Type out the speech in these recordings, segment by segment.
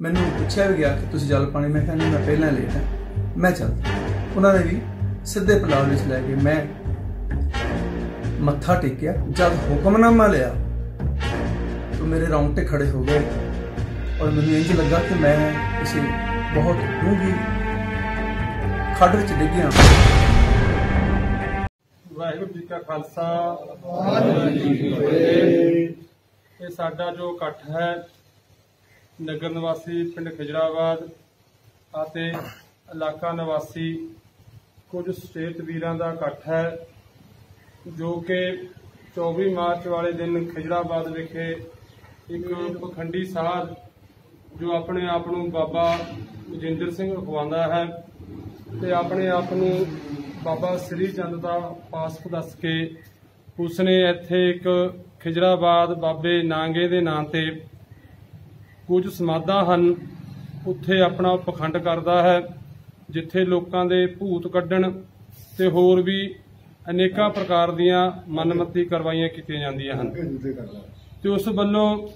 ਮੈਨੂੰ ਪੁੱਛਿਆ ਵੀ ਗਿਆ ਕਿ ਤੁਸੀਂ ਜਲ ਪਾਣੀ ਮੈਂ ਕਿਹਾ ਨਹੀਂ ਮੈਂ ਪਹਿਲਾਂ ਲੇਟ ਹਾਂ। ਮੈਂ ਚੱਲ ਉਹਨਾਂ ਨੇ ਵੀ ਸਿੱਧੇ ਪਲਾਵ ਵਿੱਚ ਲੈ ਕੇ ਮੈਂ ਮੱਥਾ ਟੇਕਿਆ ਜਦ ਹੁਕਮਨਾਮਾ ਲਿਆ ਤਾਂ ਮੇਰੇ ਰੌਂਗਟੇ ਖੜੇ ਹੋ ਗਏ। ਔਰ ਮੈਨੂੰ ਇੰਜ ਲੱਗਾ ਕਿ ਮੈਂ ਕਿਸੇ ਬਹੁਤ ਡੂੰਘੀ ਖੱਡ ਵਿੱਚ ਡਿੱਗ ਗਿਆ ਵਾਹਿਗੁਰੂ ਜੀ ਕਾ ਖਾਲਸਾ। ਵਾਹਿਗੁਰੂ ਜੀ ਕੀ ਫਤਿਹ। ਇਹ ਸਾਡਾ ਜੋ ਇਕੱਠ ਹੈ ਨਗਰ ਨਿਵਾਸੀ, ਪਿੰਡ ਖਿਜਰਾਬਾਦ ਅਤੇ ਇਲਾਕਾ ਨਿਵਾਸੀ ਕੁਝ ਸਟੇਟ ਵੀਰਾਂ ਦਾ ਇਕੱਠ ਹੈ, ਜੋ ਕਿ 24 ਮਾਰਚ ਵਾਲੇ ਦਿਨ ਖਿਜਰਾਬਾਦ ਵਿਖੇ ਇੱਕ ਪਖੰਡੀ ਸਾਧ ਜੋ ਆਪਣੇ ਆਪ ਨੂੰ ਬਾਬਾ ਵਿਜੇਂਦਰ ਸਿੰਘ ਅਖਵਾਉਂਦਾ ਹੈ ਤੇ ਆਪਣੇ ਆਪ ਨੂੰ ਬਾਬਾ ਸ੍ਰੀ ਚੰਦ ਦਾ ਪਾਸਕ ਦੱਸ ਕੇ ਉਸਨੇ ਇੱਥੇ ਇੱਕ ਖਿਜਰਾਬਾਦ ਬਾਬੇ ਨਾਂਗੇ ਦੇ ਨਾਂ ਤੇ ਕੁਝ ਸਮਾਧਾਂ ਹਨ। ਉੱਥੇ ਆਪਣਾ ਪਖੰਡ ਕਰਦਾ ਹੈ, ਜਿੱਥੇ ਲੋਕਾਂ ਦੇ ਭੂਤ ਕੱਢਣ ਤੇ ਹੋਰ ਵੀ ਅਨੇਕਾਂ ਪ੍ਰਕਾਰ ਦੀਆਂ ਮਨਮਤੀ ਕਰਵਾਈਆਂ ਕੀਤੀਆਂ ਜਾਂਦੀਆਂ ਹਨ। ਤੇ ਉਸ ਵੱਲੋਂ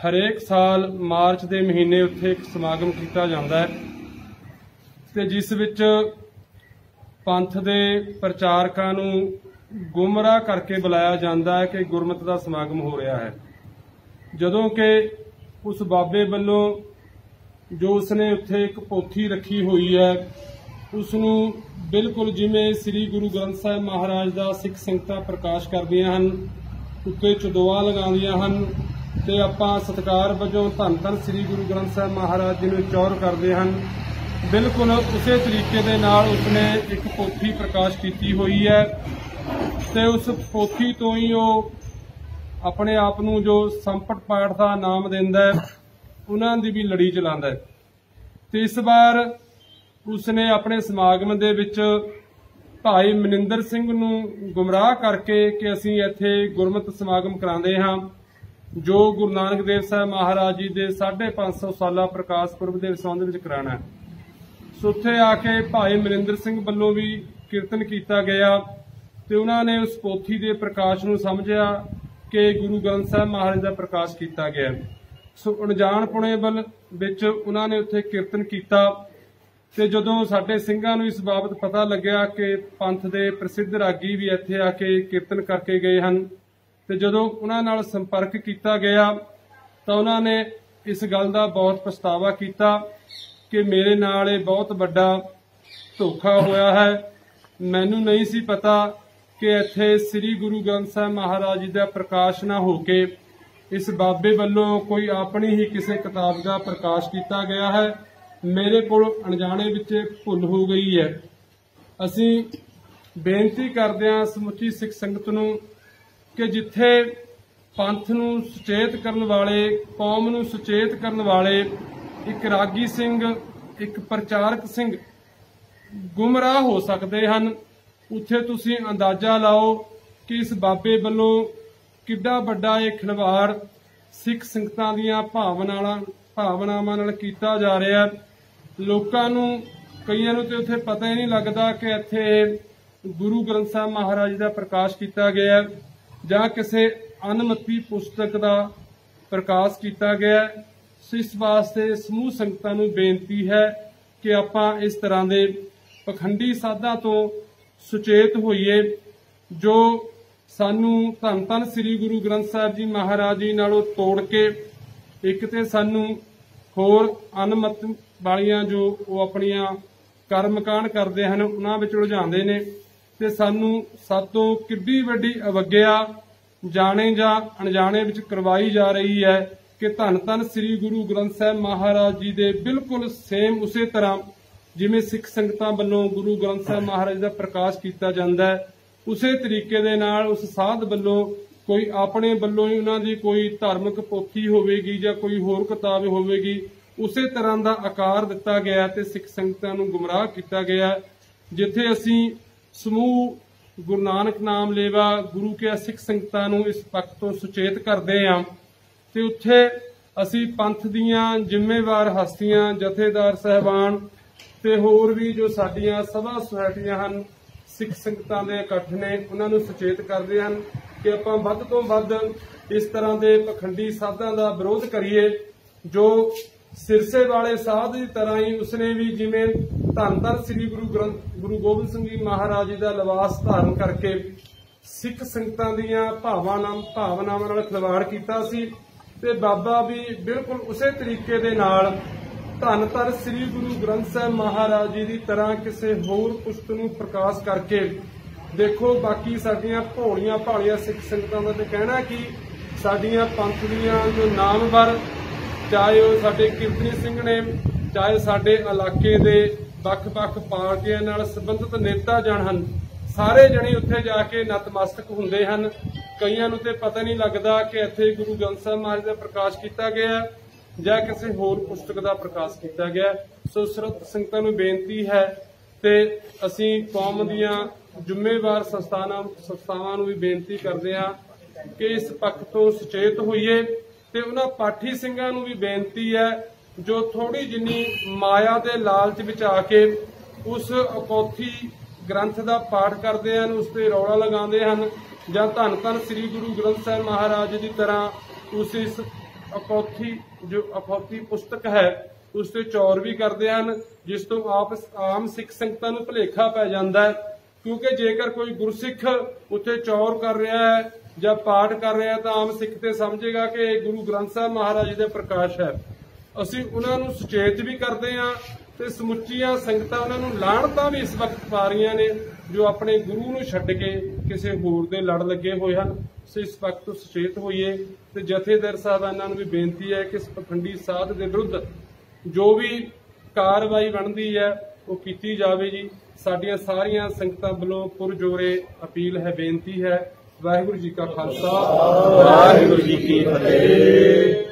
ਹਰੇਕ ਸਾਲ ਮਾਰਚ ਦੇ ਮਹੀਨੇ ਉੱਥੇ ਇੱਕ ਸਮਾਗਮ ਕੀਤਾ ਜਾਂਦਾ ਹੈ। ਤੇ ਜਿਸ ਵਿੱਚ ਪੰਥ ਦੇ ਪ੍ਰਚਾਰਕਾਂ ਨੂੰ ਗੁੰਮਰਾਹ ਕਰਕੇ ਬੁਲਾਇਆ ਜਾਂਦਾ ਹੈ ਕਿ ਗੁਰਮਤਿ ਦਾ ਸਮਾਗਮ ਹੋ ਰਿਹਾ ਹੈ। ਜਦੋਂ ਕਿ ਉਸ ਬਾਬੇ ਵੱਲੋਂ ਜੋ ਉਸਨੇ ਉੱਥੇ ਇੱਕ ਪੋਥੀ ਰੱਖੀ ਹੋਈ ਹੈ ਉਸ ਨੂੰ ਬਿਲਕੁਲ ਜਿਵੇਂ ਸ੍ਰੀ ਗੁਰੂ ਗ੍ਰੰਥ ਸਾਹਿਬ ਮਹਾਰਾਜ ਦਾ ਸਿੱਖ ਸੰਗਤਾਂ ਪ੍ਰਕਾਸ਼ ਕਰਦੀਆਂ ਹਨ, ਉੱਤੇ ਚਦੋਆ ਲਗਾਉਂਦੀਆਂ ਹਨ ਤੇ ਆਪਾਂ ਸਤਿਕਾਰ ਵਜੋਂ ਧੰਨ ਧੰਨ ਸ੍ਰੀ ਗੁਰੂ ਗ੍ਰੰਥ ਸਾਹਿਬ ਮਹਾਰਾਜ ਜੀ ਨੂੰ ਚੌਰ ਕਰਦੇ ਹਨ। ਬਿਲਕੁਲ ਉਸੇ ਤਰੀਕੇ ਦੇ ਨਾਲ ਉਸਨੇ ਇੱਕ ਪੋਥੀ ਪ੍ਰਕਾਸ਼ ਕੀਤੀ ਹੋਈ ਹੈ ਤੇ ਉਸ ਪੋਥੀ ਤੋਂ ਹੀ ਉਹ ਆਪਣੇ ਆਪ ਨੂੰ ਜੋ ਸੰਪਟ ਪਾਠ ਦਾ ਨਾਮ ਦਿੰਦਾ ਹੈ, ਉਹਨਾਂ ਦੀ ਵੀ ਲੜੀ ਚਲਾਉਂਦਾ ਹੈ। ਤੇ ਇਸ ਵਾਰ ਉਸਨੇ ਆਪਣੇ ਸਮਾਗਮ ਦੇ ਵਿੱਚ ਭਾਈ ਮਨਿੰਦਰ ਸਿੰਘ ਨੂੰ ਗੁੰਮਰਾਹ ਕਰਕੇ ਕਿ ਅਸੀਂ ਇੱਥੇ ਗੁਰਮਤਿ ਸਮਾਗਮ ਕਰਾਉਂਦੇ ਹਾਂ, ਜੋ ਗੁਰੂ ਨਾਨਕ ਦੇਵ ਸਾਹਿਬ ਮਹਾਰਾਜ ਜੀ ਦੇ 550 ਸਾਲਾ ਪ੍ਰਕਾਸ਼ ਪੁਰਬ ਦੇ ਸੰਬੰਧ ਵਿੱਚ ਕਰਾਣਾ ਹੈ। ਸੋ ਉੱਥੇ ਆ ਕੇ ਭਾਈ ਮਨਿੰਦਰ ਸਿੰਘ ਵੱਲੋਂ ਵੀ ਕੀਰਤਨ ਕੀਤਾ ਗਿਆ ਤੇ ਉਹਨਾਂ ਨੇ ਉਸ ਪੋਥੀ ਦੇ ਪ੍ਰਕਾਸ਼ ਨੂੰ ਸਮਝਿਆ ਕਿ ਗੁਰੂ ਗ੍ਰੰਥ ਸਾਹਿਬ ਮਹਾਰਾਜ ਦਾ ਪ੍ਰਕਾਸ਼ ਕੀਤਾ ਗਿਆ ਹੈ। ਸੋ ਅਣਜਾਣਪੁਣੇ ਵੱਲ ਵਿੱਚ ਉਹਨਾਂ ਨੇ ਉੱਥੇ ਕੀਰਤਨ ਕੀਤਾ ਤੇ ਜਦੋਂ ਸਾਡੇ ਸਿੰਘਾਂ ਨੂੰ ਇਸ ਬਾਬਤ ਪਤਾ ਲੱਗਿਆ ਕਿ ਪੰਥ ਦੇ ਪ੍ਰਸਿੱਧ ਰਾਗੀ ਵੀ ਇੱਥੇ ਆ ਕੇ ਕੀਰਤਨ ਕਰਕੇ ਗਏ ਹਨ ਤੇ ਜਦੋਂ ਉਹਨਾਂ ਨਾਲ ਸੰਪਰਕ ਕੀਤਾ ਗਿਆ ਤਾਂ ਉਹਨਾਂ ਨੇ ਇਸ ਗੱਲ ਦਾ ਬਹੁਤ ਪਛਤਾਵਾ ਕੀਤਾ ਕਿ ਮੇਰੇ ਨਾਲ ਇਹ ਬਹੁਤ ਵੱਡਾ ਧੋਖਾ ਹੋਇਆ ਹੈ ਮੈਨੂੰ ਨਹੀਂ ਸੀ ਪਤਾ ਕਿ ਇੱਥੇ ਸ੍ਰੀ ਗੁਰੂ ਗ੍ਰੰਥ ਸਾਹਿਬ ਮਹਾਰਾਜ ਜੀ ਦਾ ਪ੍ਰਕਾਸ਼ ਨਾ ਹੋ ਕੇ ਇਸ ਬਾਬੇ ਵੱਲੋਂ ਕੋਈ ਆਪਣੀ ਹੀ ਕਿਸੇ ਕਿਤਾਬ ਦਾ ਪ੍ਰਕਾਸ਼ ਕੀਤਾ ਗਿਆ ਹੈ। ਮੇਰੇ ਕੋਲ ਅਣਜਾਣੇ ਵਿੱਚ ਭੁੱਲ ਹੋ ਗਈ ਹੈ। ਅਸੀਂ ਬੇਨਤੀ ਕਰਦੇ ਹਾਂ ਸਮੁੱਚੀ ਸਿੱਖ ਸੰਗਤ ਨੂੰ ਕਿ ਜਿੱਥੇ ਪੰਥ ਨੂੰ ਸੁਚੇਤ ਕਰਨ ਵਾਲੇ, ਕੌਮ ਨੂੰ ਸੁਚੇਤ ਕਰਨ ਵਾਲੇ ਇੱਕ ਰਾਗੀ ਸਿੰਘ, ਇੱਕ ਪ੍ਰਚਾਰਕ ਸਿੰਘ ਗੁੰਮਰਾਹ ਹੋ ਸਕਦੇ ਹਨ। ਉੱਥੇ ਤੁਸੀਂ ਅੰਦਾਜ਼ਾ ਲਾਓ ਕਿ ਇਸ ਬਾਬੇ ਵੱਲੋਂ ਕਿੱਡਾ ਵੱਡਾ ਇਹ ਖਿਲਵਾੜ ਸਿੱਖ ਸੰਗਤਾਂ ਦੀਆਂ ਭਾਵਨਾਵਾਂ ਭਾਵਨਾਵਾਂ ਨਾਲ ਕੀਤਾ ਜਾ ਰਿਹਾ ਲੋਕਾਂ ਨੂੰ, ਕਈਆਂ ਨੂੰ ਤੇ ਉੱਥੇ ਪਤਾ ਹੀ ਨਹੀਂ ਲੱਗਦਾ ਕਿ ਇੱਥੇ ਗੁਰੂ ਗ੍ਰੰਥ ਸਾਹਿਬ ਮਹਾਰਾਜ ਦਾ ਪ੍ਰਕਾਸ਼ ਕੀਤਾ ਗਿਆ ਜਾਂ ਕਿਸੇ ਅਨਮਤੀ ਪੁਸਤਕ ਦਾ ਪ੍ਰਕਾਸ਼ ਕੀਤਾ ਗਿਆ ਸੋ ਇਸ ਵਾਸਤੇ ਸਮੂਹ ਸੰਗਤਾਂ ਨੂੰ ਬੇਨਤੀ ਹੈ ਕਿ ਆਪਾਂ ਇਸ ਤਰ੍ਹਾਂ ਦੇ ਪਖੰਡੀ ਸਾਧਾਂ ਤੋਂ ਸੁਚੇਤ ਹੋਈਏ, ਜੋ ਸਾਨੂੰ ਧੰਨ ਧੰਨ ਸ੍ਰੀ ਗੁਰੂ ਗ੍ਰੰਥ ਸਾਹਿਬ ਜੀ ਮਹਾਰਾਜ ਜੀ ਨਾਲੋਂ ਤੋੜ ਕੇ ਇੱਕ ਤੇ ਸਾਨੂੰ ਹੋਰ ਅਨਮਤ ਵਾਲੀਆਂ ਜੋ ਉਹ ਆਪਣੀਆਂ ਕਰਮਕਾਂਡ ਕਰਦੇ ਹਨ, ਉਹਨਾਂ ਵਿੱਚ ਉਲਝਾਉਂਦੇ ਨੇ ਤੇ ਸਾਨੂੰ ਸਭ ਤੋਂ ਕਿੱਡੀ ਵੱਡੀ ਅਵਗਿਆ ਜਾਣੇ ਜਾਂ ਅਣਜਾਣੇ ਵਿੱਚ ਕਰਵਾਈ ਜਾ ਰਹੀ ਹੈ ਕਿ ਧੰਨ ਧੰਨ ਸ੍ਰੀ ਗੁਰੂ ਗ੍ਰੰਥ ਸਾਹਿਬ ਮਹਾਰਾਜ ਜੀ ਦੇ ਬਿਲਕੁਲ ਸੇਮ ਉਸੇ ਤਰ੍ਹਾਂ ਜਿਵੇਂ ਸਿੱਖ ਸੰਗਤਾਂ ਵੱਲੋਂ ਗੁਰੂ ਗ੍ਰੰਥ ਸਾਹਿਬ ਮਹਾਰਾਜ ਦਾ ਪ੍ਰਕਾਸ਼ ਕੀਤਾ ਜਾਂਦਾ ਹੈ, ਉਸੇ ਤਰੀਕੇ ਦੇ ਨਾਲ ਉਸ ਸਾਧ ਵੱਲੋਂ ਕੋਈ ਆਪਣੇ ਵੱਲੋਂ ਹੀ ਉਹਨਾਂ ਦੀ ਕੋਈ ਧਾਰਮਿਕ ਪੋਥੀ ਹੋਵੇਗੀ ਜਾਂ ਕੋਈ ਹੋਰ ਕਿਤਾਬ ਹੋਵੇਗੀ, ਉਸੇ ਤਰ੍ਹਾਂ ਦਾ ਆਕਾਰ ਦਿੱਤਾ ਗਿਆ ਤੇ ਸਿੱਖ ਸੰਗਤਾਂ ਨੂੰ ਗੁੰਮਰਾਹ ਕੀਤਾ ਗਿਆ। ਜਿੱਥੇ ਅਸੀਂ ਸਮੂਹ ਗੁਰੂ ਨਾਨਕ ਨਾਮ ਲੇਵਾ ਗੁਰੂ ਕੇ ਸਿੱਖ ਸੰਗਤਾਂ ਨੂੰ ਇਸ ਪੱਖ ਤੋਂ ਸੁਚੇਤ ਕਰਦੇ ਹਾਂ ਤੇ ਉੱਥੇ ਅਸੀਂ ਪੰਥ ਦੀਆਂ ਜ਼ਿੰਮੇਵਾਰ ਹਸਤੀਆਂ, ਜਥੇਦਾਰ, ਸਹਿਬਾਨ ਤੇ ਹੋਰ ਵੀ ਜੋ ਸਾਡੀਆਂ ਸਭਾ ਸੁਸਾਇਟੀਆਂ ਹਨ, ਸਿੱਖ ਸੰਗਤਾਂ ਦੇ ਇਕੱਠ ਨੇ, ਉਹਨਾਂ ਨੂੰ ਸੁਚੇਤ ਕਰਦੇ ਹਨ ਕਿ ਆਪਾਂ ਵੱਧ ਤੋਂ ਵੱਧ ਇਸ ਤਰ੍ਹਾਂ ਦੇ ਪਖੰਡੀ ਸਾਧਾਂ ਦਾ ਵਿਰੋਧ ਕਰੀਏ, ਜੋ ਸਿਰਸੇ ਵਾਲੇ ਸਾਧ ਦੀ ਤਰ੍ਹਾਂ ਹੀ ਉਸਨੇ ਵੀ ਜਿਵੇਂ ਧੰਨ ਧੰਨ ਸ੍ਰੀ ਗੁਰੂ ਗ੍ਰੰਥ, ਗੁਰੂ ਗੋਬਿੰਦ ਸਿੰਘ ਜੀ ਮਹਾਰਾਜ ਜੀ ਦਾ ਲਿਬਾਸ ਧਾਰਨ ਕਰਕੇ ਸਿੱਖ ਸੰਗਤਾਂ ਦੀਆਂ ਭਾਵਨਾਵਾਂ ਭਾਵਨਾਵਾਂ ਨਾਲ ਖਿਲਵਾੜ ਕੀਤਾ ਸੀ ਤੇ ਬਾਬਾ ਵੀ ਬਿਲਕੁਲ ਉਸੇ ਤਰੀਕੇ ਦੇ ਨਾਲ ਧੰਨ ਧਰ ਸ੍ਰੀ ਗੁਰੂ ਗ੍ਰੰਥ ਸਾਹਿਬ ਮਹਾਰਾਜ ਜੀ ਦੀ ਤਰ੍ਹਾਂ ਕਿਸੇ ਹੋਰ ਪੁਸ਼ਤ ਨੂੰ ਪ੍ਰਕਾਸ਼ ਕਰਕੇ ਦੇਖੋ, ਬਾਕੀ ਸਾਡੀਆਂ ਭੋਲੀਆਂ ਭਾਲੀਆਂ ਸਿੱਖ ਸੰਗਤਾਂ ਦਾ ਤੇ ਕਹਿਣਾ ਕਿ ਸਾਡੀਆਂ ਪੰਥ ਦੀਆਂ ਜੋ ਨਾਮਵਰ ਚਾਹੇ ਉਹ ਸਾਡੇ ਕੀਰਤਨੀ ਸਿੰਘ ਨੇ, ਚਾਹੇ ਸਾਡੇ ਇਲਾਕੇ ਦੇ ਵੱਖ-ਵੱਖ ਪਾਰਟੀਆਂ ਨਾਲ ਸੰਬੰਧਿਤ ਨੇਤਾ ਜਣ ਹਨ, ਸਾਰੇ ਜਣੇ ਉੱਥੇ ਜਾ ਕੇ ਨਤਮਸਤਕ ਹੁੰਦੇ ਹਨ। ਕਈਆਂ ਨੂੰ ਤੇ ਪਤਾ ਨਹੀਂ ਲੱਗਦਾ ਕਿ ਇੱਥੇ ਗੁਰੂ ਗ੍ਰੰਥ ਸਾਹਿਬ ਮਹਾਰਾਜ ਦਾ ਪ੍ਰਕਾਸ਼ ਕੀਤਾ ਗਿਆ ਹੈ। ਜਾਂ ਕਿਸੇ ਹੋਰ ਪੁਸਤਕ ਦਾ ਪ੍ਰਕਾਸ਼ ਕੀਤਾ ਗਿਆ ਸੋ ਸਰਤ ਸੰਗਤਾਂ ਨੂੰ ਬੇਨਤੀ ਹੈ ਤੇ ਅਸੀਂ ਕੌਮ ਦੀਆਂ ਜ਼ਿੰਮੇਵਾਰ ਸੰਸਥਾਨਾਂ, ਸੰਸਥਾਵਾਂ ਨੂੰ ਵੀ ਬੇਨਤੀ ਕਰਦੇ ਹਾਂ ਕਿ ਇਸ ਪੱਖ ਤੋਂ ਸੁਚੇਤ ਹੋਈਏ ਤੇ ਉਹਨਾਂ ਪਾਠੀ ਸਿੰਘਾਂ ਨੂੰ ਵੀ ਬੇਨਤੀ ਹੈ ਜੋ ਥੋੜੀ ਜਿੰਨੀ ਮਾਇਆ ਦੇ ਲਾਲਚ ਵਿੱਚ ਆ ਕੇ ਉਸ ਅਕੋਥੀ ਗ੍ਰੰਥ ਦਾ ਪਾਠ ਕਰਦੇ ਹਨ, ਉਸ ਤੇ ਰੌਲਾ ਲਗਾਉਂਦੇ ਹਨ ਜਾਂ ਧੰਨ ਧੰਨ ਸ੍ਰੀ ਗੁਰੂ ਗ੍ਰੰਥ ਸਾਹਿਬ ਮਹਾਰਾਜ ਦੀ ਤਰ੍ਹਾਂ ਉਸ ਇਸ ਅਕੋਥੀ, ਜੋ ਅਕੋਥੀ ਪੁਸਤਕ ਹੈ ਉਸ ਤੇ ਚੌਰ ਵੀ ਕਰਦੇ ਹਨ, ਜਿਸ ਤੋਂ ਆਪ ਆਮ ਸਿੱਖ ਸੰਗਤਾਂ ਨੂੰ ਭੁਲੇਖਾ ਪੈ ਜਾਂਦਾ ਹੈ। ਕਿਉਂਕਿ ਜੇਕਰ ਕੋਈ ਗੁਰਸਿੱਖ ਉੱਥੇ ਚੌਰ ਕਰ ਰਿਹਾ ਹੈ ਜਾਂ ਪਾਠ ਕਰ ਰਿਹਾ ਤਾਂ ਆਮ ਸਿੱਖ ਤੇ ਸਮਝੇਗਾ ਕਿ ਇਹ ਗੁਰੂ ਗ੍ਰੰਥ ਸਾਹਿਬ ਮਹਾਰਾਜ ਜੀ ਦੇ ਪ੍ਰਕਾਸ਼ ਹੈ। ਅਸੀਂ ਉਹਨਾਂ ਨੂੰ ਸੁਚੇਤ ਵੀ ਕਰਦੇ ਹਾਂ ਤੇ ਸਮੁੱਚੀਆਂ ਸੰਗਤਾਂ ਉਹਨਾਂ ਨੂੰ ਲਾਹਣਤਾਂ ਵੀ ਇਸ ਵਕਤ ਪਾ ਰਹੀਆਂ ਨੇ, ਜੋ ਆਪਣੇ ਗੁਰੂ ਨੂੰ ਛੱਡ ਕੇ ਕਿਸੇ ਹੋਰ ਦੇ ਲੜ ਲੱਗੇ ਹੋਏ ਹਨ। ਸੋ ਇਸ ਵਕਤ ਸੁਚੇਤ ਹੋਈਏ ਤੇ ਜਥੇਦਾਰ ਸਾਹਿਬਾਨਾਂ ਨੂੰ ਵੀ ਬੇਨਤੀ ਹੈ ਕਿ ਇਸ ਪਖੰਡੀ ਸਾਧ ਦੇ ਵਿਰੁੱਧ ਜੋ ਵੀ ਕਾਰਵਾਈ ਬਣਦੀ ਹੈ, ਉਹ ਕੀਤੀ ਜਾਵੇ ਜੀ। ਸਾਡੀਆਂ ਸਾਰੀਆਂ ਸੰਗਤਾਂ ਵੱਲੋਂ ਪੁਰਜੋਰੇ ਅਪੀਲ ਹੈ, ਬੇਨਤੀ ਹੈ। ਵਾਹਿਗੁਰੂ ਜੀ ਕਾ ਖਾਲਸਾ। ਵਾਹਿਗੁਰੂ ਜੀ ਕੀ ਫਤਿਹ।